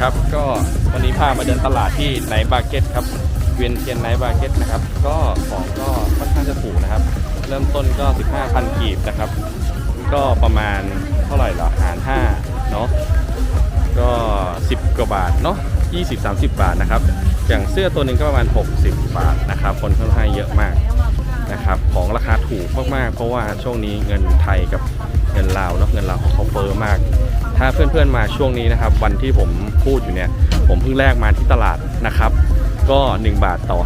ครับก็วันนี้พามาเดินตลาดที่ไนท์บาร์เก็ตครับเวียนเทียนไนท์บาร์เก็ตนะครับก็ของก็ค่อนข้างจะถูกนะครับ เริ่มต้นก็ 15,000กีบนะครับ ก็ประมาณเท่าไหร่ละหาร5เนาะก็ 10 กว่าบาทเนาะ20-30 บาทนะครับ อย่างเสื้อตัวหนึ่งก็ประมาณ 60 บาทนะครับ คนค่อนข้างเยอะมากนะครับ ของราคาถูกมากๆ เพราะว่าช่วงนี้เงินไทยกับเงินลาวเนาะเงินลาวเขาเฟ้อมาก ถ้าเพื่อนๆมาช่วงนี้นะครับวันที่ผมพูดอยู่เนี่ยผมเพิ่งแลกมาที่ตลาดนะครับ ก็ 1 บาทต่อ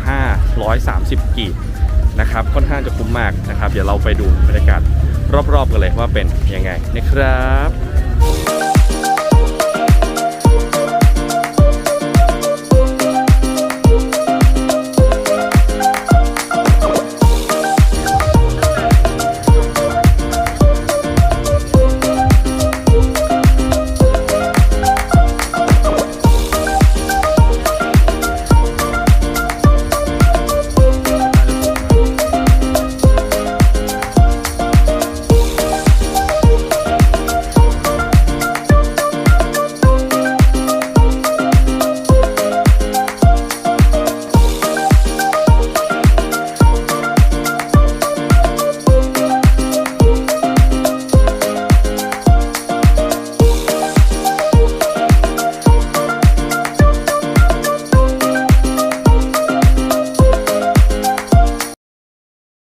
5 130 กีบนะครับค่อนข้างจะคุ้มมากนะครับ เดี๋ยวเราไปดูบรรยากาศรอบๆกันเลยว่าเป็นยังไงนะครับ